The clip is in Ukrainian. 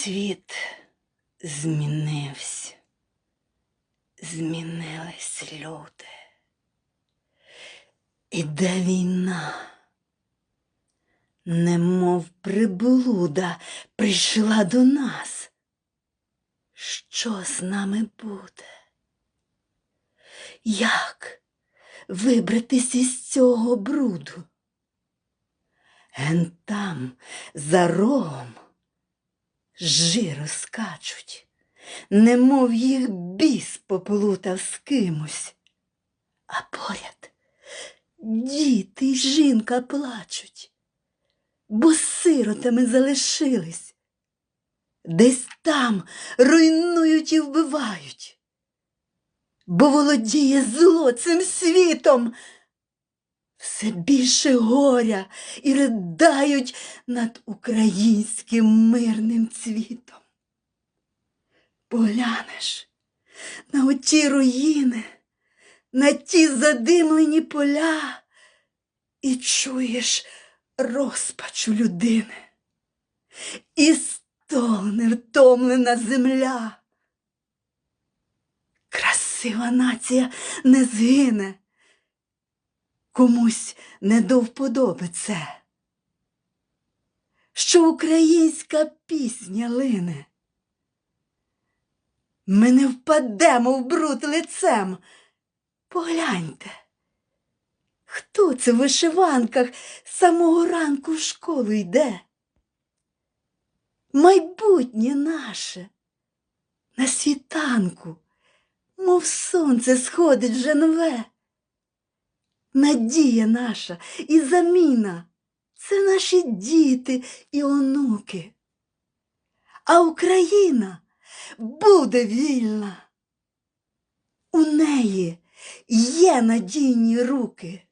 Світ змінився, змінились люди. Іде війна, немов приблуда прийшла до нас. Що з нами буде? Як вибратись із цього бруду? Ген там, за рогом, жиро скачуть, немов їх біс поплутав з кимось, а поряд діти й жінка плачуть, бо сиротами залишились, десь там руйнують і вбивають, бо володіє зло цим світом. Все більше горя і ридають над українським мирним цвітом. Поглянеш на оті руїни, на ті задимлені поля і чуєш розпачу людини. І стогне втомлена земля. Красива нація не згине комусь не до вподоби це, що українська пісня лине. Ми не впадемо в бруд лицем. Погляньте, хто це в вишиванках самого ранку в школу йде? Майбутнє наше на світанку, мов сонце сходить вже нове. Надія наша і заміна це наші діти і онуки. А Україна буде вільна. У неї є надійні руки.